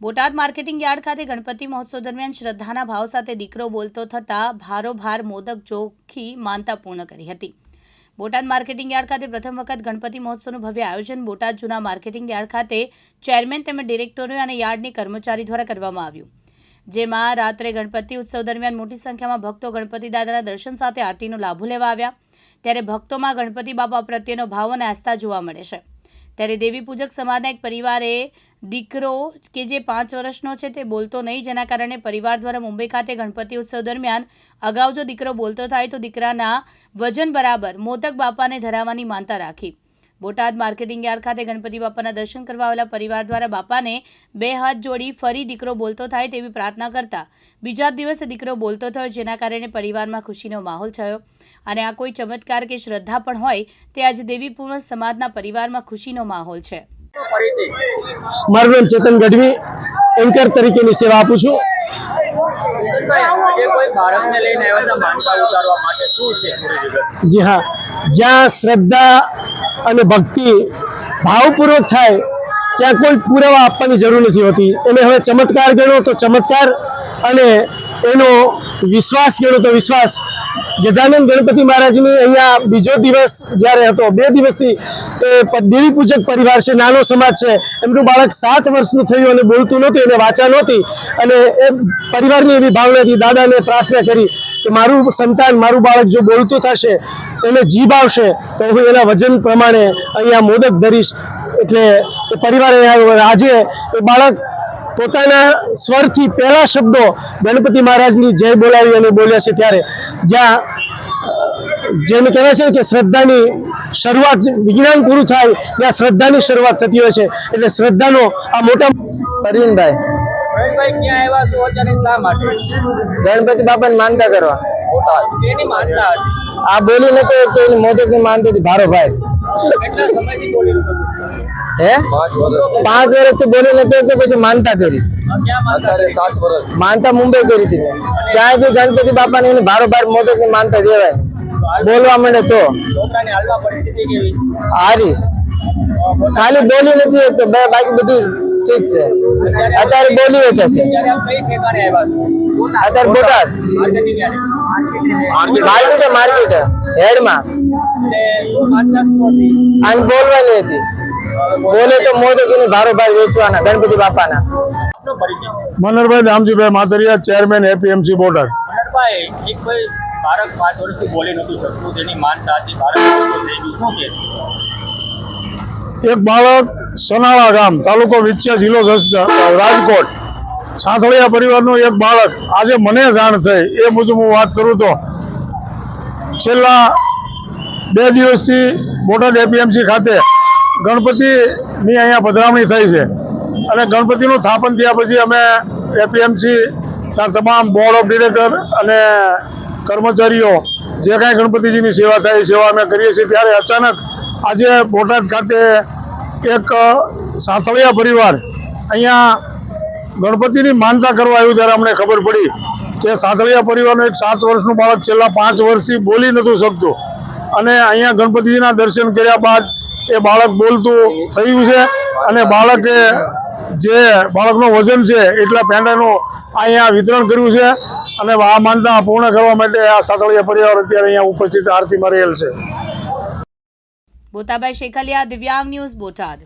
Botad marketing yard ખાતે ગણપતિ મહોત્સવ દરમિયાન શ્રદ્ધાના ભાવ સાથે દીકરો બોલતો થતાં ભારોભાર મોદક જોખી માનતા પૂર્ણ કરી હતી. બોટાદ માર્કેટિંગ યાર્ડ ખાતે પ્રથમ વખત ગણપતિ મહોત્સવનું ભવ્ય આયોજન બોટાદ જૂના માર્કેટિંગ યાર્ડ ખાતે ચેરમેન તેમજ ડિરેક્ટરો અને યાર્ડની કર્મચારી દ્વારા કરવામાં આવ્યું. જેમાં રાત્રે ગણપતિ ઉત્સવ દરમિયાન મોટી સંખ્યામાં ભક્તો ગણપતિ દાદાના દર્શન સાથે આરતીનો લાભો લેવા આવ્યા. ત્યારે ભક્તોમાં ગણપતિ બાપા પ્રત્યેનો ભાવ અને આસ્થા જોવા મળે છે. ત્યારે દેવી પૂજક સમાજના એક પરિવારે દીકરો કે જે પાંચ વર્ષનો છે તે બોલતો નહીં, જેના કારણે પરિવાર દ્વારા મુંબઈ ખાતે ગણપતિ ઉત્સવ દરમિયાન અગાઉ જો દીકરો બોલતો થાય તો દીકરાના વજન બરાબર મોદક બાપાને ધરાવવાની માનતા રાખી. બોટાદ માર્કેટિંગ યાર્ડ ખાતે ગણપતિ બાપાના દર્શન કરવા આવેલા પરિવાર દ્વારા બાપાને બે હાથ જોડી ફરી દીકરો બોલતો થાય તેવી પ્રાર્થના કરતા બીજા દિવસે દીકરો બોલતો થયો જેના કારણે પરિવારમાં ખુશીનો માહોલ થયો અને આ કોઈ ચમત્કાર કે શ્રદ્ધા પણ હોય તે આજે દેવીપૂર્ણ સમાજના પરિવારમાં ખુશીનો માહોલ છે. મારું નામ ચેતન ગઢવી એન્કર તરીકેની સેવા આપું છું. આજે કોઈ બાળકને લઈને આવ્યા હતા માનતા ઉતારવા માટે શું છે? પૂરી વિગત જી હા જ્યાં શ્રદ્ધા અને ભક્તિ ભાવપૂર્વક થાય, ત્યાં કોઈ પુરાવા આપવાની જરૂર નથી હોતી. એને હવે ચમત્કાર ગણો તો ચમત્કાર, અને એનો વિશ્વાસ ગણો તો વિશ્વાસ. ગજાનંદ ગણપતિ મહારાજની અહીંયા બીજો દિવસ જ્યારે હતો, બે દિવસથી એ દેવી પૂજક પરિવાર છે, નાનો સમાજ છે, એમનું બાળક સાત વર્ષનું થયું અને બોલતું નહોતું, એને વાચા નહોતી અને એ પરિવારની એવી ભાવનાથી દાદાને પ્રાર્થના કરી કે મારું સંતાન, મારું બાળક જો બોલતું થશે, એને જીભ આવશે, તો હું એના વજન પ્રમાણે અહીંયા મોદક ધરીશ. એટલે પરિવારે આજે એ બાળક પોતાના સ્વરથી પહેલા શબ્દો ગણપતિ મહારાજની જય બોલાવી અને બોલ્યા છે ત્યારે જ્યાં જેને કહેવાય છે કે શ્રદ્ધાની શરૂઆત વિજ્ઞાન પૂરું થાય ત્યાં શ્રદ્ધાની શરૂઆત થતી હોય છે. એટલે શ્રદ્ધાનો આ મોટા પરવીનભાઈ પ્રવીણભાઈ ક્યાં આવ્યા છો? અત્યારે શા માટે? ગણપતિ બાપાને માનતા કરવા. એની માનતા હતી? આ બોલી નતો તો એની મોદકની માનતી હતી ભારો ભાઈ હે? પાંચ વર્ષથી બોલી નથી તો પછી માનતા કરી. માનતા મુંબઈ કરી હતી. મેં ક્યાંય બી ગણપતિ બાપા ને ભારો ભાર મોદકની માનતા દેવાય બોલવા માંડે તો. હારી. ખાલી બોલી નથી તો બે બાકી બધું ઠીક છે. અત્યારે બોલી શકે છે. અત્યારે બોટાદ. Market market હેડમાં. એટલે અને બોલવાની હતી. બોલે તો મોદક એની ભારો ભાર વેચવાના ગણપતિ બાપાના. પરિચય રામજીભાઈ માતરિયા ચેરમેન એપીએમસી બોર્ડર મનોહરભાઈ એક ભાઈ બાળક પાંચ વર્ષથી બોલી નતું શકતું તેની માનતા હતી બાળક થઈ ગયું. શું કે એક બાળક સનાળા ગામ તાલુકો વિચ્યા જિલ્લો રાજકોટ. સાંથળિયા પરિવારનું એક બાળક આજે મને જાણ થઈ એ મુજબ હું વાત કરું તો છેલ્લા બે દિવસથી બોટાદ એપીએમસી ખાતે ગણપતિની અહીંયા પધરામણી થઈ છે. અને ગણપતિનું સ્થાપન થયા પછી અમે એપીએમસી ના તમામ બોર્ડ ઓફ ડિરેક્ટર અને કર્મચારીઓ જે કાંઈ ગણપતિજીની સેવા થાય સેવા અમે કરીએ છીએ. ત્યારે અચાનક આજે બોટાદ ખાતે એક સાંથળિયા પરિવાર અહીંયા ગણપતિની માનતા કરવા આવ્યું ત્યારે અમને ખબર પડી કે સાંથળિયા પરિવારનું એક સાત વર્ષનું બાળક છેલ્લા પાંચ વર્ષથી બોલી નહોતું શકતું. અને અહીંયા ગણપતિજીના દર્શન કર્યા બાદ એ બાળક બોલતું થયું છે અને બાળકે જે બાળકનું વજન છે એટલા પેંડાનું અહીંયા વિતરણ કર્યું છે અને આ માનતા પૂર્ણ કરવા માટે આ સાંથળિયા પરિવાર અત્યારે અહીંયા ઉપસ્થિત આરતીમાં રહેલ છે. બોતાભાઈ શેખલિયા, દિવ્યાંગ ન્યૂઝ બોટાદ.